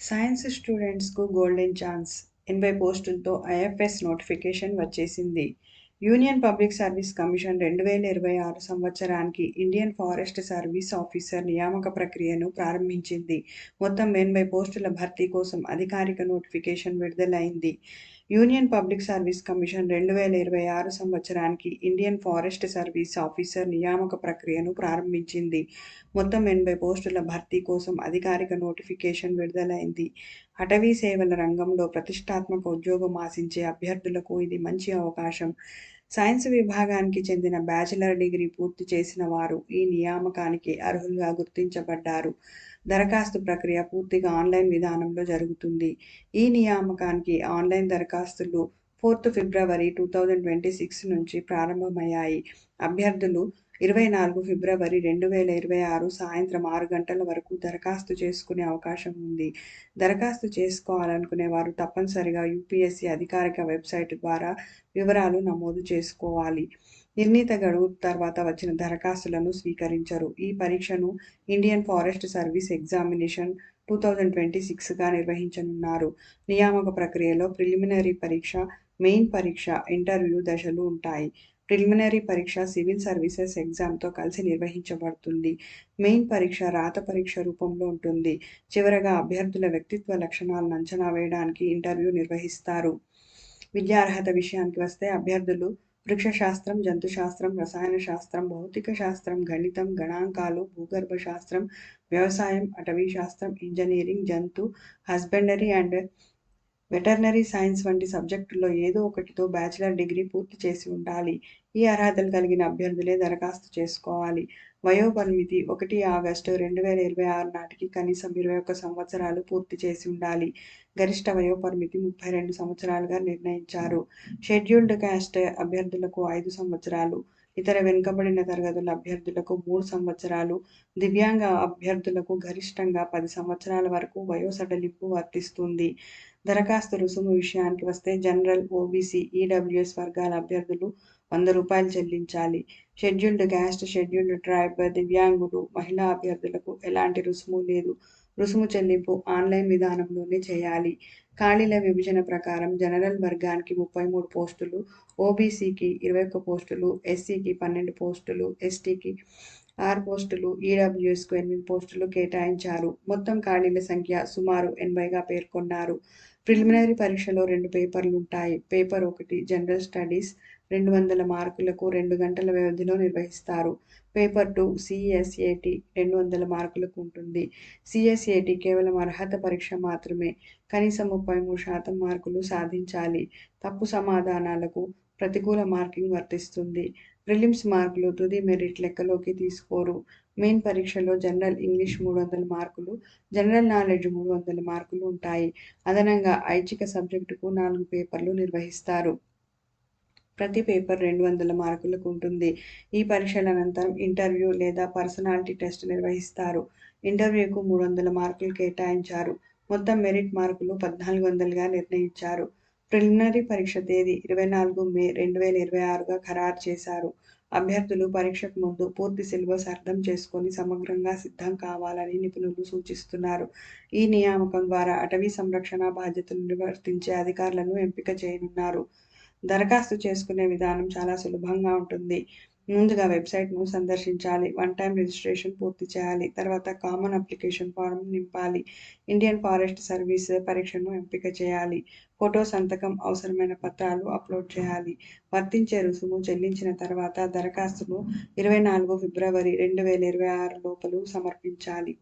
Science స్టూడెంట్స్కు golden chance ఎనభై పోస్టులతో IFS notification వచ్చేసింది. యూనియన్ పబ్లిక్ సర్వీస్ కమిషన్ రెండు వేల ఇరవై ఆరు సంవత్సరానికి ఇండియన్ ఫారెస్ట్ సర్వీస్ ఆఫీసర్ నియామక ప్రక్రియను ప్రారంభించింది. మొత్తం ఎనభై పోస్టుల భర్తీ కోసం అధికారిక నోటిఫికేషన్ విడుదలైంది. యూనియన్ పబ్లిక్ సర్వీస్ కమిషన్ రెండు వేల ఇరవై ఆరు సంవత్సరానికి ఇండియన్ ఫారెస్ట్ సర్వీస్ ఆఫీసర్ నియామక ప్రక్రియను ప్రారంభించింది. మొత్తం ఎనభై పోస్టుల భర్తీ కోసం అధికారిక నోటిఫికేషన్ విడుదలైంది. అటవీ సేవల రంగంలో ప్రతిష్టాత్మక ఉద్యోగం ఆశించే అభ్యర్థులకు ఇది మంచి అవకాశం. సైన్స్ విభాగానికి చెందిన బ్యాచిలర్ డిగ్రీ పూర్తి చేసిన వారు ఈ నియామకానికి అర్హులుగా గుర్తించబడ్డారు. దరఖాస్తు ప్రక్రియ పూర్తిగా ఆన్లైన్ విధానంలో జరుగుతుంది. ఈ నియామకానికి ఆన్లైన్ దరఖాస్తులు fourth February two thousand twenty six నుంచి ప్రారంభమయ్యాయి. అభ్యర్థులు ఇరవై నాలుగు ఫిబ్రవరి రెండు వేల ఇరవై ఆరు సాయంత్రం ఆరు గంటల వరకు దరఖాస్తు చేసుకునే అవకాశం ఉంది. దరఖాస్తు చేసుకోవాలనుకునే వారు తప్పనిసరిగా యూపీఎస్సీ అధికారిక వెబ్సైట్ ద్వారా వివరాలు నమోదు చేసుకోవాలి. నిర్ణీత గడువు తర్వాత వచ్చిన దరఖాస్తులను స్వీకరించరు. ఈ పరీక్షను Indian forest service examination two thousand twenty సిక్స్గా నిర్వహించనున్నారు. నియామక ప్రక్రియలో ప్రిలిమినరీ పరీక్ష మెయిన్ పరీక్ష ఇంటర్వ్యూ దశలు ఉంటాయి. ప్రిలిమినరీ పరీక్ష సివిల్ సర్వీసెస్ ఎగ్జామ్తో కలిసి నిర్వహించబడుతుంది. మెయిన్ పరీక్ష రాత పరీక్ష రూపంలో ఉంటుంది. చివరగా అభ్యర్థుల వ్యక్తిత్వ లక్షణాలను అంచనా వేయడానికి ఇంటర్వ్యూ నిర్వహిస్తారు. విద్యార్హత విషయానికి వస్తే అభ్యర్థులు వృక్షశాస్త్రం జంతుశాస్త్రం రసాయన శాస్త్రం భౌతిక శాస్త్రం గణితం గణాంకాలు భూగర్భ శాస్త్రం వ్యవసాయం అటవీ శాస్త్రం ఇంజనీరింగ్ జంతు హస్బెండరీ అండ్ వెటర్నరీ సైన్స్ వంటి సబ్జెక్టుల్లో ఏదో ఒకటితో బ్యాచిలర్ డిగ్రీ పూర్తి చేసి ఉండాలి. ఈ అర్హతలు కలిగిన అభ్యర్థులే దరఖాస్తు చేసుకోవాలి. వయోపరిమితి ఒకటి ఆగస్టు రెండు వేల ఇరవై ఆరు నాటికి కనీసం ఇరవై ఒక్క సంవత్సరాలు పూర్తి చేసి ఉండాలి. గరిష్ట వయోపరిమితి ముప్పై రెండు సంవత్సరాలుగా నిర్ణయించారు. షెడ్యూల్డ్ క్యాస్ట్ అభ్యర్థులకు ఐదు సంవత్సరాలు ఇతర వెనుకబడిన తరగతుల అభ్యర్థులకు మూడు సంవత్సరాలు దివ్యాంగ అభ్యర్థులకు గరిష్టంగా పది సంవత్సరాల వరకు వయో సడలింపు వర్తిస్తుంది. దరఖాస్తు రుసుము విషయానికి వస్తే జనరల్ ఓబీసీ ఈడబ్ల్యూఎస్ వర్గాల అభ్యర్థులు వంద రూపాయలు చెల్లించాలి. షెడ్యూల్డ్ క్యాస్ట్ షెడ్యూల్డ్ ట్రైబ్ దివ్యాంగులు మహిళా అభ్యర్థులకు ఎలాంటి రుసుము లేదు. రుసుము చెల్లింపు ఆన్లైన్ విధానంలోనే చేయాలి. ఖాళీల విభజన ప్రకారం జనరల్ వర్గానికి ముప్పై మూడు పోస్టులు ఓబీసీకి ఇరవై ఒక్క పోస్టులు ఎస్సీకి పన్నెండు పోస్టులు ఎస్టీకి ఆరు పోస్టులు ఈడబ్ల్యూఎస్కు ఎనిమిది పోస్టులు కేటాయించారు. మొత్తం ఖాళీల సంఖ్య సుమారు ఎనభైగా పేర్కొన్నారు. ప్రిలిమినరీ పరీక్షలో రెండు పేపర్లు ఉంటాయి. పేపర్ ఒకటి జనరల్ స్టడీస్ రెండు వందల మార్కులకు రెండు గంటల వ్యవధిలో నిర్వహిస్తారు. పేపర్ టూ సిఎస్ఏటి రెండు వందల మార్కులకు ఉంటుంది. సిఎస్ఏటి కేవలం అర్హత పరీక్ష మాత్రమే. కనీసం ముప్పై మూడు శాతం మార్కులు సాధించాలి. తప్పు సమాధానాలకు ప్రతికూల మార్కింగ్ వర్తిస్తుంది. ప్రిలిమ్స్ మార్కులు తుది మెరిట్ లెక్కలోకి తీసుకోరు. మెయిన్ పరీక్షలో జనరల్ ఇంగ్లీష్ మూడు వందల మార్కులు జనరల్ నాలెడ్జ్ మూడు వందల మార్కులు ఉంటాయి. అదనంగా ఐచ్ఛిక సబ్జెక్టుకు నాలుగు పేపర్లు నిర్వహిస్తారు. ప్రతి పేపర్ రెండు వందల మార్కులకు ఉంటుంది. ఈ పరీక్షల అనంతరం ఇంటర్వ్యూ లేదా పర్సనాలిటీ టెస్ట్ నిర్వహిస్తారు. ఇంటర్వ్యూకు మూడు వందల మార్కులు కేటాయించారు. మొత్తం మెరిట్ మార్కులు పద్నాలుగు వందలుగా నిర్ణయించారు. ప్రిలిమినరీ పరీక్ష తేదీ ఇరవై నాలుగు మే రెండు వేల ఇరవై ఆరుగా ఖరారు చేశారు. అభ్యర్థులు పరీక్షకు ముందు పూర్తి సిలబస్ అర్థం చేసుకొని సమగ్రంగా సిద్ధం కావాలని నిపుణులు సూచిస్తున్నారు. ఈ నియామకం ద్వారా అటవీ సంరక్షణ బాధ్యతలు నిర్వర్తించే అధికారులను ఎంపిక చేయనున్నారు. దరఖాస్తు చేసుకునే విధానం చాలా సులభంగా ఉంటుంది. ముందుగా వెబ్సైట్ను సందర్శించాలి. వన్ టైం రిజిస్ట్రేషన్ పూర్తి చేయాలి. తర్వాత కామన్ అప్లికేషన్ ఫారం నింపాలి. ఇండియన్ ఫారెస్ట్ సర్వీస్ పరీక్షను ఎంపిక చేయాలి. ఫోటో సంతకం అవసరమైన పత్రాలు అప్లోడ్ చేయాలి. వర్తించే రుసుము చెల్లించిన తర్వాత దరఖాస్తును ఇరవై నాలుగు ఫిబ్రవరి రెండు వేల ఇరవై ఆరు లోపల సమర్పించాలి.